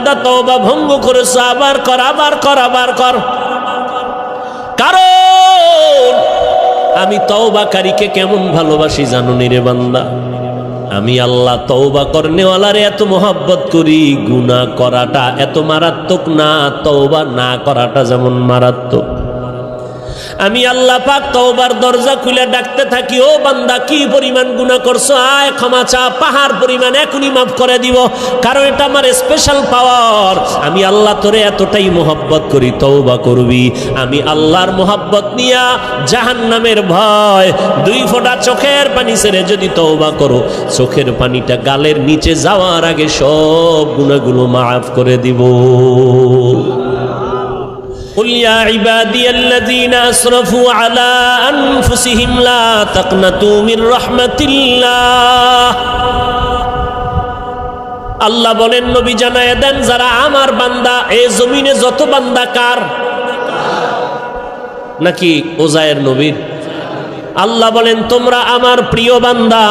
বান্দা তওবা ভঙ্গ করেছ, আবার কর আবার কর আবার কর। কারণ আমি তওবাকারীকে কেমন ভালোবাসি জানো নিরে বান্দা? আমি আল্লাহ তওবা করনেওয়ালারে এত মোহাব্বত করি, গুনাহ করাটা এত মারাত্মক না, তওবা না করাটা যেমন মারাত্মক। আমি আল্লাহ পাক তওবার দরজা খুলে ডাকতে থাকি, ও বান্দা, কি পরিমাণ গুনাহ করছ? আয়, ক্ষমা চা, পাহাড় পরিমাণ এখনই মাফ করে দিব। কারণ এটা আমার স্পেশাল পাওয়ার আমি আল্লাহ তোরে এতটাই মোহব্বত করি, তওবা করবি। আমি আল্লাহর মোহব্বত নিয়া জাহান্নামের ভয়, দুই ফোঁটা চোখের পানি ছেড়ে যদি তওবা করো, চোখের পানিটা গালের নিচে যাওয়ার আগে সব গুণাগুলো মাফ করে দিব। قل يا عبادي الذين أسرفوا على أنفسهم لا تقنطوا من رحمة الله আল্লাহ বলেন নবী জানায় দেন যারা আমার বান্দা এ জমিনে যত বান্দা কার নাকি ওজায়ের নবীর আল্লাহ বলেন, তোমরা আমার প্রিয় বান্দা।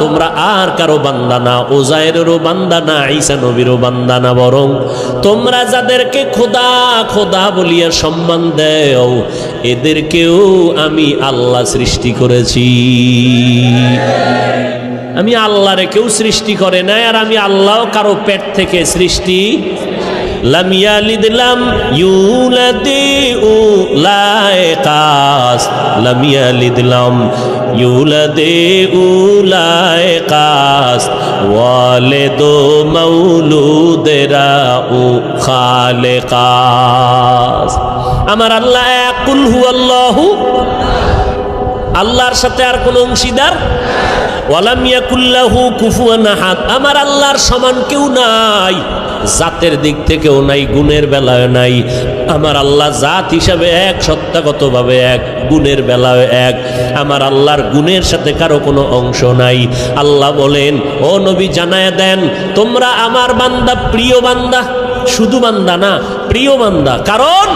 তোমরা আর কারও বান্দা না। ওজায়েরও বান্দা না, ঈসা নবীরও বান্দা না বরং তোমরা যাদেরকে খোদা খোদা বলিয়া সম্মান দেও, এদেরকেও আমি আল্লাহ সৃষ্টি করেছি। আমি আল্লাহরে কেউ সৃষ্টি করে নাই, আর আমি আল্লাহ কারও পেট থেকে সৃষ্টি লাম ইয়ালিদ লাম ইউলাদি উলাইকাস লাম ইয়ালিদ লাম ইউলাদি উলাইকাস ওয়ালিদু মাউলুদেরা উ খালেকাস। আমার আল্লাহ কুল হুয়াল্লাহু। আল্লাহর সাথে আর কোনো অংশীদার ওয়ালাম ইয়াকুল্লাহু কুফুয়ান আহাদ। আমার আল্লাহর সমান কেউ নাই। জাতের দিক থেকেও নাই, গুণের বেলায় নাই। আমার আল্লাহ জাত হিসাবে এক, সত্তাগতভাবে এক, গুণের বেলায় এক। আমার আল্লাহর গুণের সাথে কারও কোনো অংশ নাই। আল্লাহ বলেন, ও নবী, জানায় দেন, তোমরা আমার বান্দা, প্রিয় বান্দা। শুধু বান্দা না, প্রিয় বান্দা। কারণ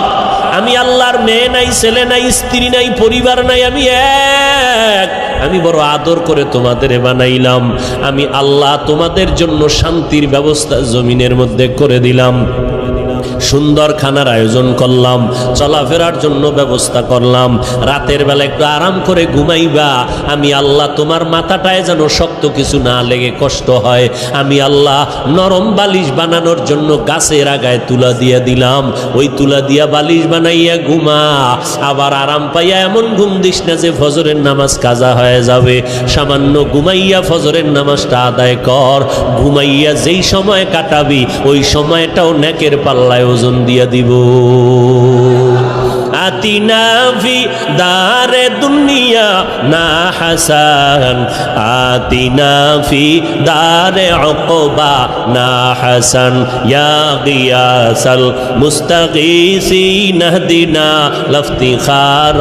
আমি আল্লাহর মেয়ে নাই, ছেলে নাই, স্ত্রী নাই, পরিবার নাই, আমি এক। আমি বড় আদর করে তোমাদের বানাইলাম। আমি আল্লাহ তোমাদের জন্য শান্তির ব্যবস্থা জমিনের মধ্যে করে দিলাম। সুন্দর খানার আয়োজন করলাম, চলাফেরার জন্য ব্যবস্থা করলাম। রাতের বেলা একটু আরাম করে ঘুমাইবা। আমি আল্লাহ, তোমার মাথাটায় যেন শক্ত কিছু না লেগে কষ্ট হয়। আমি আল্লাহ, নরম বালিশ বানানোর জন্য গাছের আগায় তুলা দিয়া দিলাম। ওই তুলা দিয়া বালিশ বানাইয়া ঘুমা। আবার আরাম পাইয়া এমন ঘুম দিস না যে ফজরের নামাজ কাজা হয়ে যাবে। সামান্য ঘুমাইয়া ফজরের নামাজটা আদায় কর। ঘুমাইয়া যেই সময় কাটাবি, ওই সময়টাও নেকের পাল্লায় ওজন দিয়া দিব। آتنا في دار الدنيا نا حسن آتنا في دار عقبا نا حسن يا غياث المستغيثين اهدنا لافتخار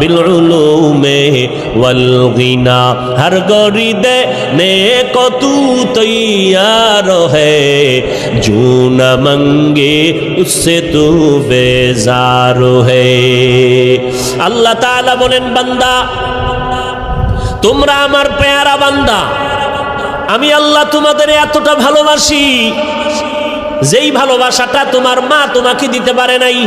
بالعلوم والغنى هر غريده نیک تو تیار ہے جو نہ منگے اس سے تو بیزار ہے আল্লাহ তাআলা বলেন, বান্দা, তোমরা আমার পেয়ারা বান্দা। আমি আল্লাহ তোমাদের এতটা ভালোবাসি, যেই ভালোবাসাটা তোমার মা তোমাকে দিতে পারে নাই,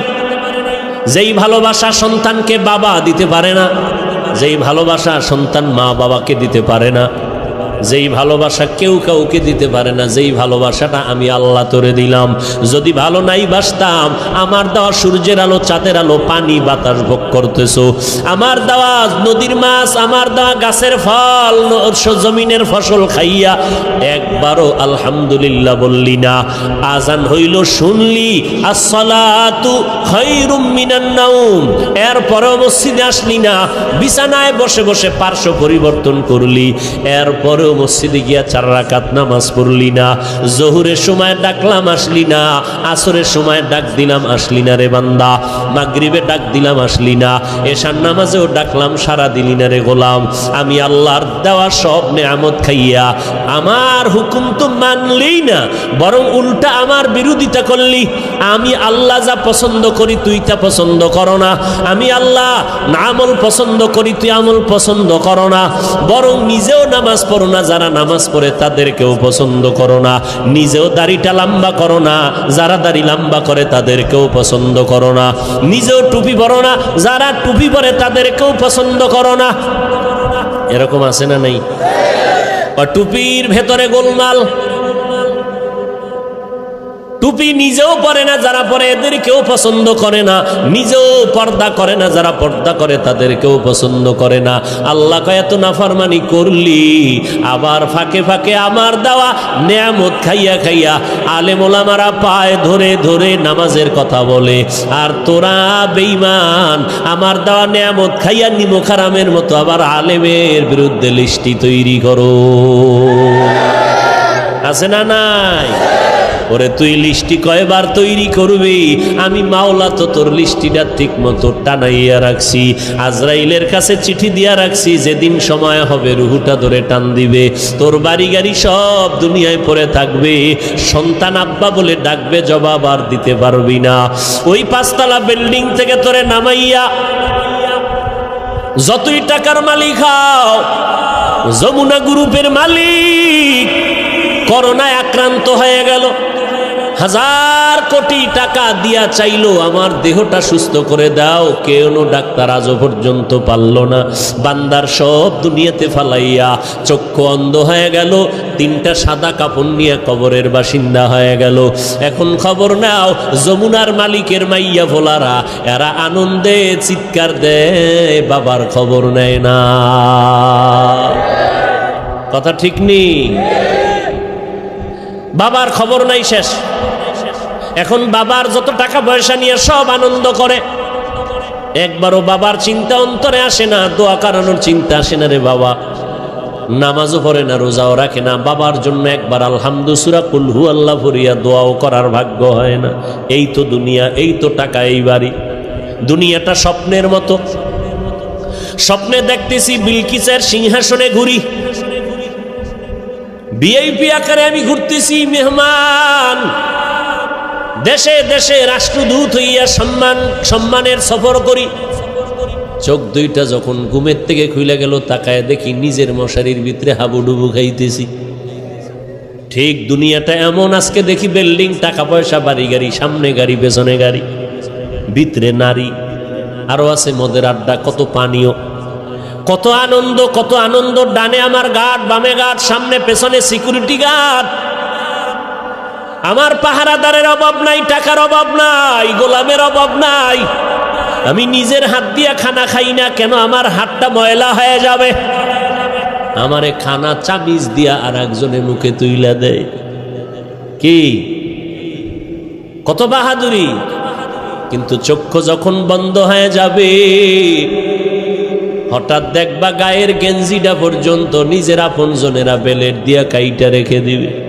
যেই ভালোবাসা সন্তানকে বাবা দিতে পারে না, যেই ভালোবাসা সন্তান মা বাবাকে দিতে পারে না। যেই ভালোবাসা কেউ কাউকে দিতে পারে না, যেই ভালোবাসাটা আমি আল্লাহ তোরে দিলাম। যদি ভালো নাই বাসতাম, আমার দেওয়া সূর্যের আলো, চাঁদের আলো, পানি, বাতাস ভোগ করতেছো। আমার দেওয়া নদীর মাছ, আমার দেওয়া গাছের ফল জমিনের ফসল খাইয়া একবারও আলহামদুলিল্লাহ বললি না। আজান হইল, শুনলি নাউম এরপরেও মসজিদে আসলি না, বিছানায় বসে বসে পার্শ্ব পরিবর্তন করলি। এরপরেও মসজিদে গিয়া চার রাকাত নামাজ পড়লি না। জহুরের সময় ডাকলাম আসলি না। আসরের সময় ডাক দিলাম, আসলি না রে বান্দা। মাগরিবে ডাক দিলাম, আসলি না। এশার নামাজেও ডাকলাম সারা দিলি না রে গোলাম। আমি আল্লাহর দেওয়া সব নেয়ামত খাইয়া আমার হুকুম তো মানলেই না, বরং উল্টা আমার বিরোধিতা করলি। আমি আল্লাহ যা পছন্দ করি তুই তা পছন্দ করো না। আমি আল্লাহ না আমল পছন্দ করি তুই আমল পছন্দ করো না। বরং নিজেও নামাজ পড়ো না। না যারা নামাজ পড়ে তাদেরকেও পছন্দ করো না। নিজেও দাড়িটা লম্বা করো না। যারা দাড়ি লম্বা করে তাদেরকেও পছন্দ করো না। নিজেও টুপি পরো না। যারা টুপি পরে তাদেরকেও পছন্দ করো না। এরকম আছে না নেই? টুপির ভেতরে গোলমাল। টুপি নিজেও পরে না, যারা পরে এদের কেউ পছন্দ করে না। নিজেও পর্দা করে না, যারা পর্দা করে তাদের কেউ পছন্দ করে না। আল্লাহ এত নাফরমানি করলি, আবার ফাঁকে ফাঁকে আমার দেওয়া নেয়ামত খাইয়া খাইয়া ওলামারা পায় ধরে ধরে নামাজের কথা বলে, আর তোরা বেইমান আমার দেওয়া নেয়ামত খাইয়া নিমখারামের মতো আবার আলেমের বিরুদ্ধে লিস্টি তৈরি করো। আছে না নাই? ওরে তুই লিস্টি কয়বার তৈরি করবি? আমি মাওলা তো তোর লিস্টিটা ঠিক মতো টানাইয়া রাখছি। আজরাইলের কাছে চিঠি দিয়া রাখছি, যেদিন সময় হবে রুহুটা ধরে টান দিবে। তোর বাড়ি গাড়ি সব দুনিয়ায় পড়ে থাকবে। সন্তান আব্বা বলে ডাকবে, জবাব আর দিতে পারবি না। ওই পাঁচতলা বিল্ডিং থেকে তোরে নামাইয়া যতই টাকার মালিক হও, যমুনা গ্রুপের মালিক, করোনায় আক্রান্ত হয়ে গেল। হাজার কোটি টাকা দিয়া চাইলো, আমার দেহটা সুস্থ করে দাও। কেন ডাক্তার আজও পর্যন্ত পারল না। বান্দার সব দুনিয়াতে ফালাইয়া চক্ষু অন্ধ হয়ে গেল, তিনটা সাদা কাপড় নিয়ে কবরের বাসিন্দা হয়ে গেল। এখন খবর নাও, যমুনার মালিকের মাইয়া ভোলারা, এরা আনন্দে চিৎকার দেয়, বাবার খবর নেয় না। কথা ঠিক নেই? বাবার খবর নাই শেষ। এখন বাবার যত টাকা পয়সা নিয়ে সব আনন্দ করে। একবারও বাবার চিন্তা অন্তরে আসে না, দোয়া কারানোর চিন্তা আসে না রে বাবা। নামাজও পড়ে না, রোজাও রাখে না। বাবার জন্য একবার আলহামদুসুরা কুলহু আল্লাহ ফরিয়া দোয়াও করার ভাগ্য হয় না। এই তো দুনিয়া, এই তো টাকা, এই বাড়ি। দুনিয়াটা স্বপ্নের মতো। স্বপ্নে দেখতেছি বিলকিসের সিংহাসনে ঘুরি। ভিআইপি আকারে আমি ঘুরতেছি, মেহমান। দেশে দেশে রাষ্ট্রদূত হইয়া সম্মান, সম্মানের সফর করি। চোখ দুইটা যখন ঘুমের থেকে খুলে গেল, তাকায় দেখি নিজের মশারির ভিতরে হাবুডুবু খাইতেছি। ঠিক দুনিয়াটা এমন, আজকে দেখি বিল্ডিং টাকা পয়সা বাড়ি গাড়ি, সামনে গাড়ি, পেছনে গাড়ি। ভিতরে নারী, আরও আছে মদের আড্ডা, কত পানীয়। কত আনন্দ কত আনন্দ, ডানে আমার গার্ড, বামে গার্ড, সামনে, পেছনে সিকিউরিটি গার্ড আমার পাহারাদারের অভাব নাই, টাকার অভাব নাই, গোলামের অভাব নাই। আমি নিজের হাত দিয়া খানা খাই না, কেন আমার হাতটা ময়লা হয়ে যাবে? আমারে খানা চামিজ দিয়া আর একজনের মুখে তুইলা দেয়। কি? কত বাহাদুরি। কিন্তু চক্ষু যখন বন্ধ হয়ে যাবে হঠাৎ দেখবা গায়ের গেঞ্জিটা পর্যন্ত নিজের আপন জনেরা বেলের দিয়া কাইটা রেখে দিবে।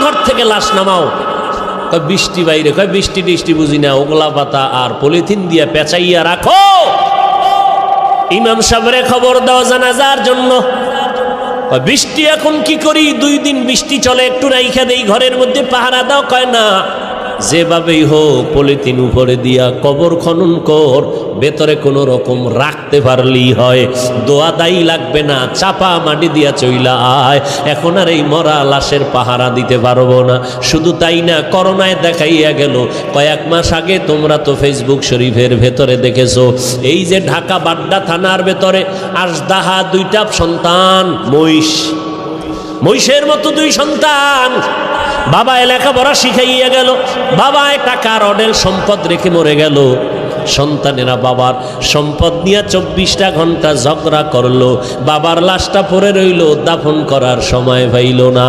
ঘর থেকে লাশ নামাও। কয়, বৃষ্টি বাইরে। কয়, বৃষ্টি টিষ্টি বুঝি না। ওগলা পাতা আর পলিথিন দিয়া পেঁচাইয়া রাখো। ইমাম সাহেবের খবর দাও জানাজার জন্য। বৃষ্টি এখন কি করি? দুই দিন বৃষ্টি চলে, একটু রাইখা দেই, ঘরের মধ্যে পাহারা দাও। কয়, না। যেভাবেই হোক পলিথিন উপরে দিয়া কবর খনন কর, ভেতরে কোনো রকম রাখতে পারলেই হয়। দোয়া দায়ী লাগবে না, চাপা মাটি দিয়া চইলা আয়। এখন আর এই মরা লাশের পাহারা দিতে পারব না। শুধু তাই না, করোনায় দেখাইয়া গেল, কয়েক মাস আগে তোমরা তো ফেসবুক শরীফের ভেতরে দেখেছ। এই যে ঢাকা বাড্ডা থানার ভেতরে আসদাহা দুইটা সন্তান, মহিষ। মহিষের মতো দুই সন্তান। বাবা লেখাপড়া শিখাইয়া গেল। বাবায় টাকার অডেল সম্পদ রেখে মরে গেল। সন্তানেরা বাবার সম্পদ নিয়ে চব্বিশটা ঘণ্টা ঝগড়া করল। বাবার লাশটা পরে রইল, দাফন করার সময় পাইল না।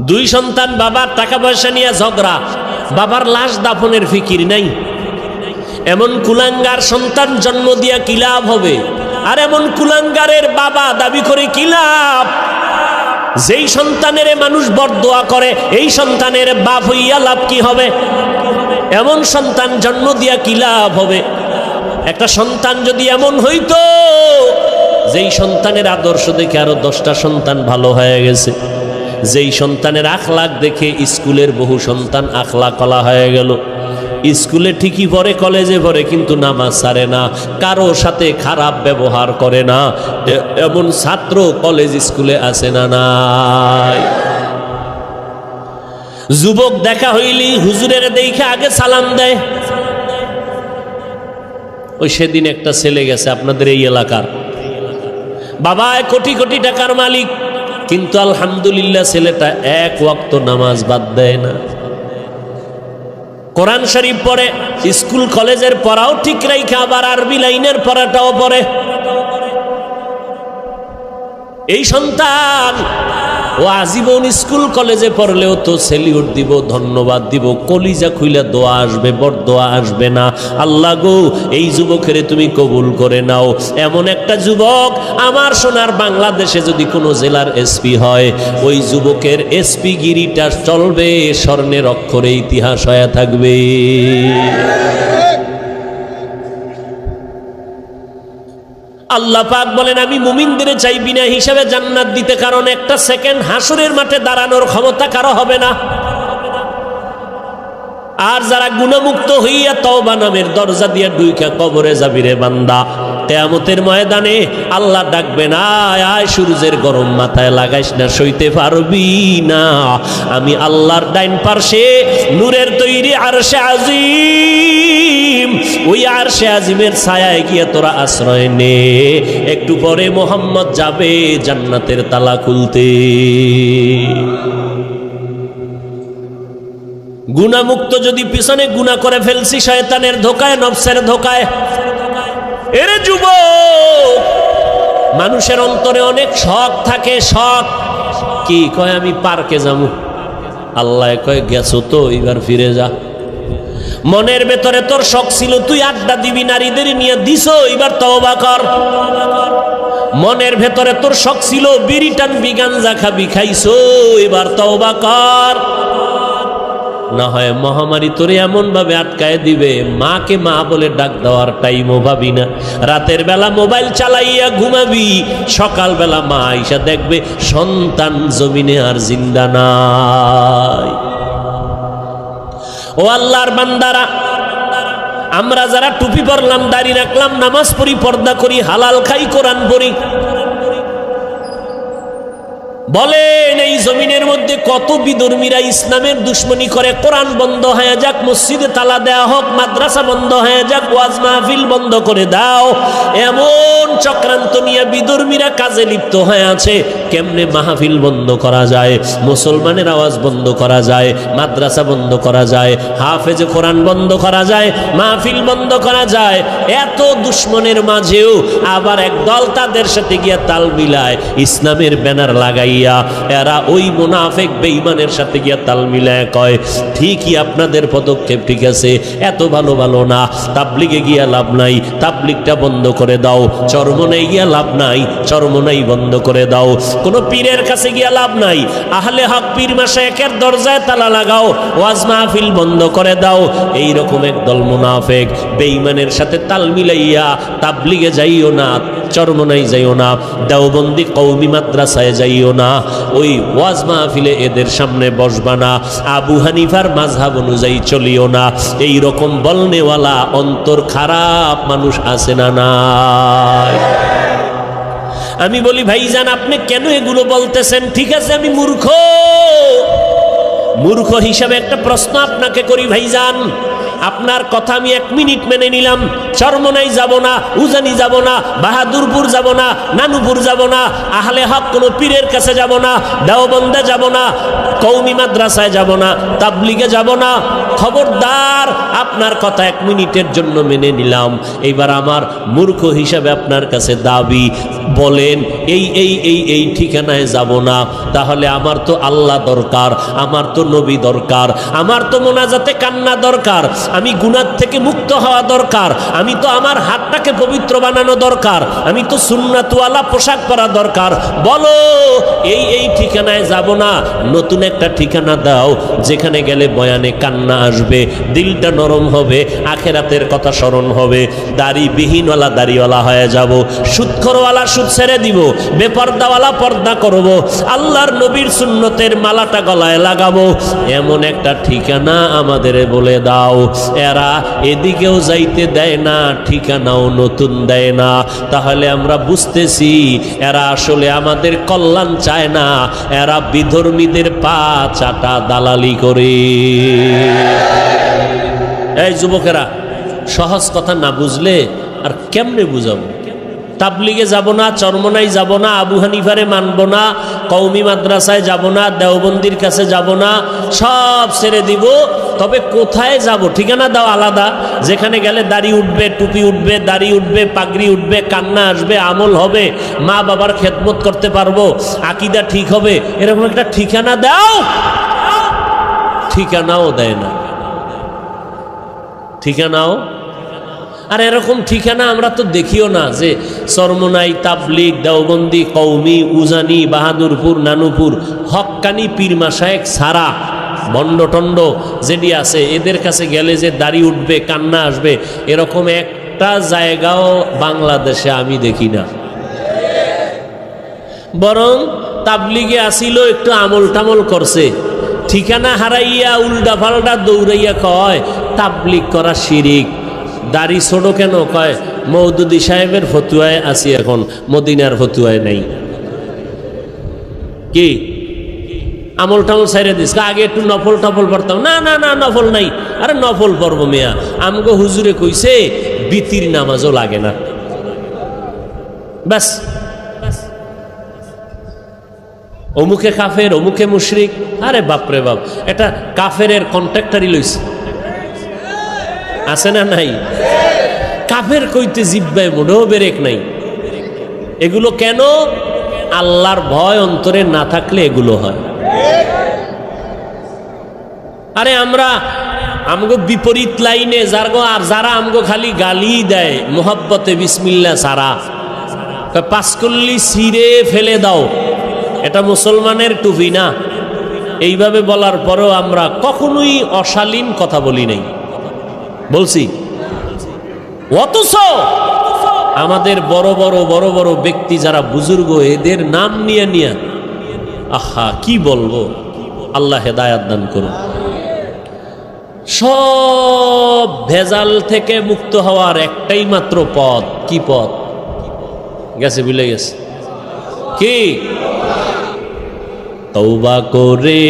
দুই সন্তান বাবার টাকা পয়সা নিয়ে ঝগড়া। বাবার লাশ দাফনের ফিকির নাই। এমন কুলাঙ্গার সন্তান জন্ম দিয়া কি লাভ হবে? আর এমন কুলাঙ্গারের বাবা দাবি করে কি লাভ? যেই সন্তানের মানুষ বরদোয়া করে, এই সন্তানের বাপ হইয়া লাভ কি হবে? এমন সন্তান জন্ম দিয়া কি লাভ হবে? একটা সন্তান যদি এমন হইতো, যেই সন্তানের আদর্শ দেখে আরও দশটা সন্তান ভালো হয়ে গেছে। যেই সন্তানের আখলাখ দেখে স্কুলের বহু সন্তান আখলা কলা হয়ে গেল। স্কুলে ঠিকই পড়ে, কলেজে পড়ে, কিন্তু নামাজ সারে না। কারও সাথে খারাপ ব্যবহার করে না। এমন ছাত্র কলেজ স্কুলে আসে না নাই। যুবক দেখা হইলি, হুজুরের দেখে আগে সালাম দেয়। ওই সেদিন একটা ছেলে গেছে আপনাদের এই এলাকার। বাবা কোটি কোটি টাকার মালিক। কিন্তু আলহামদুলিল্লাহ ছেলেটা এক ওয়াক্ত নামাজ বাদ দেয় না। কোরআন শরীফ পড়ে, স্কুল, কলেজের পড়াও ঠিক রাইখে, আবার আরবি লাইনের পড়াটাও পড়ে। এই সন্তান ও আজীবন স্কুল, কলেজে পড়লেও তো সেলিউট দিব, ধন্যবাদ দিব। কলিজা খুইলে দোয়া আসবে বড় দোয়া আসবে না। আল্লাহ গো, এই যুবকের তুমি কবুল করে নাও। এমন একটা যুবক আমার সোনার বাংলাদেশে যদি কোনো জেলার এসপি হয়, ওই যুবকের এসপি গিরিটা চলবে, স্বর্ণের অক্ষরে ইতিহাস হয়ে থাকবে। আল্লাহ পাক বলেন, আমি মুমিনদের চাই বিনা হিসাবে জান্নাত দিতে, কারণ একটা সেকেন্ড হাসুরের মাঠে দাঁড়ানোর ক্ষমতা কারও হবে না। আর যারা গুণমুক্ত হইয়া তওবা নামের দরজা দিয়ে ডুইকা কবরে যাবি রে বান্দা। কেয়ামতের ময়দানে আল্লাহ ডাকবে না, আয় সূর্যের গরম মাথায় লাগাইস না, সইতে পারবি না। আমি আল্লাহর ডাইন পার্শ্বে নূরের তৈরি আরশে আজিম। ওই আরশে আজিমের ছায়ায় গিয়ে তোরা আশ্রয় নে। একটু পরে মোহাম্মদ যাবে জান্নাতের তালা খুলতে। গুণামুক্ত যদি পিছনে গুণা করে ফেলছি, শয়তানের ধোকায়, নফসের ধোকায়। এরে যুব মানুষের অন্তরে অনেক শখ থাকে, শখ। কি কয়, আমি পার্কে যাব। আল্লাহ কয়, গেছো তো এবার ফিরে যা। মনের ভেতরে তোর শখ ছিল, তুই আড্ডা দিবি, নারীদের নিয়ে দিস এবার তওবা কর। মনের ভেতরে তোর শখ ছিল, বিড়ি টানবি, গাঞ্জা খাবি, খাইছো এবার তওবা কর। না হয় মহামারী তোরে এমন ভাবে আটকায় দিবে, মাকে মা বলে ডাক দেওয়ার টাইমও ভাবি না। রাতের বেলা মোবাইল চালাইয়া ঘুমাবি সকাল বেলা মা আইসা দেখবে সন্তান জমিনে আর জিন্দা নাই। ও আল্লাহর বান্দারা, আমরা যারা টুপি পরলাম, দাড়ি রাখলাম, নামাজ পড়ি, পর্দা করি, হালাল খাই, কোরআন পড়ি বলেন, এই জমিনের মধ্যে কত বিধর্মীরা ইসলামের দুশ্মনী করে? কোরআন বন্ধ হয়ে যাক, মসজিদে তালা দেয়া হোক, মাদ্রাসা বন্ধ হয়ে যাক, ওয়াজ মাহফিল বন্ধ করে দাও। এমন চক্রান্ত নিয়ে বিধর্মীরা কাজে লিপ্ত হয়ে আছে। কেমনে মাহফিল বন্ধ করা যায়? মুসলমানের আওয়াজ বন্ধ করা যায়, মাদ্রাসা বন্ধ করা যায়, হাফেজে কোরআন বন্ধ করা যায়, মাহফিল বন্ধ করা যায়। এত দুশ্মনের মাঝেও আবার একদল তাদের সাথে গিয়া তাল মিলায়। ইসলামের ব্যানার লাগাইয়া এরা ওই মুনাফেক বেঈমানের সাথে গিয়া তাল মিলায় কয়, ঠিকই আপনাদের পদক্ষেপ ঠিক আছে, এত ভালো ভালো না, তাবলিগে গিয়া লাভ নাই, তাবলিগটা বন্ধ করে দাও, চরমনাই গিয়া লাভ নাই, চরমনাই বন্ধ করে দাও, কোনো পীরের কাছে গিয়া লাভ নাই, আহলে হক পীর মাসে একের দরজায় তালা লাগাও, ওয়াজ মাহফিল বন্ধ করে দাও এই রকম একদল মুনাফেক বেঈমানের সাথে তাল মিলাইয়া তাবলিগে যাইও না চরমনাই যাইও না, দেওবন্দি কৌমি মাদ্রাসায় যাইও না, ওই ওয়াজ মাহফিলে এদের সামনে বসবা না, আবু হানিফার মাঝহাব অনুযায়ী চলিও না এই রকম বলনেওয়ালা অন্তর খারাপ মানুষ আছে না না আমি বলি, ভাইজান, আপনি কেন এগুলো বলতেছেন? ঠিক আছে, আমি মূর্খ। মূর্খ হিসাবে একটা প্রশ্ন আপনাকে করি, ভাইজান। আপনার কথা আমি এক মিনিট মেনে নিলাম। চরমনাই যাব না, উজানি যাব না, বাহাদুরপুর যাব না, নানুপুর যাব না, আহলে হক কোনো পীরের কাছে যাব না, দেওবন্দে যাব না কৌমি মাদ্রাসায় যাব না, তাবলিগে যাব না। খবরদার, আপনার কথা এক মিনিটের জন্য মেনে নিলাম। এইবার আমার মূর্খ হিসাবে আপনার কাছে দাবি, বলেন, এই এই এই এই ঠিকানায় যাব না। তাহলে আমার তো আল্লাহ দরকার, আমার তো নবী দরকার, আমার তো মোনাজাতে কান্না দরকার। আমি গুনার থেকে মুক্ত হওয়া দরকার, আমি তো আমার হাতটাকে পবিত্র বানানো দরকার, আমি তো সুন্নাতওয়ালা পোশাক পরা দরকার। বলো, এই এই ঠিকানায় যাব না, নতুন একটা ঠিকানা দাও, যেখানে গেলে বয়ানে কান্না আসবে, দিলটা নরম হবে, আখেরাতের কথা স্মরণ হবে দাড়ি বিহীনওয়ালা দাড়িওয়ালা হয়ে যাব সুৎখরওয়ালা সুদ ছেড়ে দিব, বেপর্দাওয়ালা পর্দা করব, আল্লাহর নবীর সুন্নতের মালাটা গলায় লাগাবো, এমন একটা ঠিকানা আমাদের বলে দাও। এরা এদিকেও যাইতে দেয় না, ঠিকানাও নতুন দেয় না। তাহলে আমরা বুঝতেছি, এরা আসলে আমাদের কল্যাণ চায় না, এরা বিধর্মীদের পা চাটা দালালি করে। এই যুবকেরা, সহজ কথা না বুঝলে আর কেমনে বুঝাবো? তাবলিগে যাব না, চরমনাই যাব না, আবু হানিফারে মানব না কৌমি মাদ্রাসায় যাব না, দেওবন্দির কাছে যাব না, সব ছেড়ে দিব। তবে কোথায় যাব? ঠিকানা দাও আলাদা। যেখানে গেলে দাড়ি উঠবে, টুপি উঠবে, দাড়ি উঠবে, পাগড়ি উঠবে, কান্না আসবে, আমল হবে, মা বাবার খেদমত করতে পারব, আকিদা ঠিক হবে, এরকম একটা ঠিকানা দাও। ঠিকানাও দেয় না। ঠিকানাও? আর এরকম ঠিকানা আমরা তো দেখিও না যে চরমনাই তাবলিগ, দেওবন্দি কৌমি উজানি, বাহাদুরপুর, নানুপুর হক্কানি পীরমা শায়েক সারা বন্ডটন্ড যেটি আছে, এদের কাছে গেলে যে দাড়ি উঠবে, কান্না আসবে, এরকম একটা জায়গাও বাংলাদেশে আমি দেখি না। বরং তাবলিগে আসিল একটু আমল টামল করছে। ঠিকানা হারাইয়া উল্টা পাল্টা দৌড়াইয়া কয়, তাবলিগ করা শিরিক। দাড়ি ছোট কেন? কয় মৌদুদি সাহেবের ফতুয়ায় আছি এখন, মদিনার ফতুয়ায় নাই। কি? আমল টামল সাইরে দিস। আগে একটু নফল টফল পড়তাম। না না না, নফল নাই। আরে নফল পড়ব মিয়া। আমগো হুজুরে কইছে, বিতির নামাজও লাগে না। ব্যাস। অমুকে কাফের, অমুকে মুশরিক। আরে বাপরে বাপ, এটা কাফের কন্ট্রাক্টারই লইছে। আছে না নাই? কাফের কইতে জিব্বায় মোটেও বেরেক নাই। এগুলো কেন? আল্লাহর ভয় অন্তরে না থাকলে এগুলো হয়। আরে আমরা আমগো বিপরীত লাইনে যার গো আর যারা আমগো খালি গালি দেয়, মোহাব্বতে বিসমিল্লা সারা পাঁচকল্লি সিরে ফেলে দাও। এটা মুসলমানের টুপি না। এইভাবে বলার পরেও আমরা কখনোই অশালীন কথা বলি নাই। বলছি, অথচ আমাদের বড় বড় বড় বড় ব্যক্তি যারা বুজুর্গ, এদের নাম নিয়ে নিয়ে, আহা, কি বলব? আল্লাহ হেদায়াত দান করুন। সব ভেজাল থেকে মুক্ত হওয়ার একটাই মাত্র পথ। কি পথ? গেছে, ভুলে গেছে। কি? তৌবা করে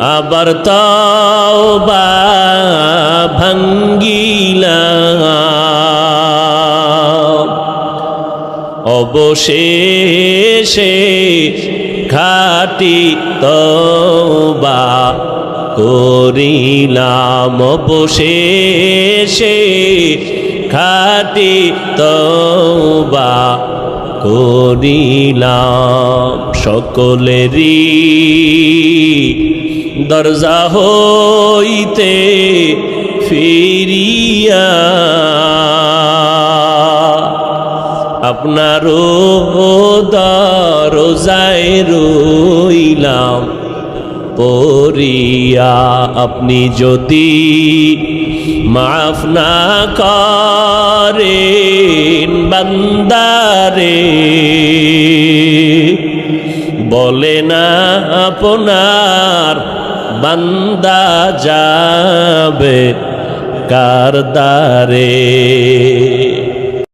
আবার তওবা ভাঙ্গিলা অবশেষে খাটি তওবা করিলাম অবশেষে। খাটি তওবা করিলাম সকলেরই। দরজা হইতে ফিরিয়া আপনারও দরজায় রইলাম। পরিয়া আপনি যদি মাফ না করেন বান্দারে, বলে না আপনার বান্দা যাবে কারদারে।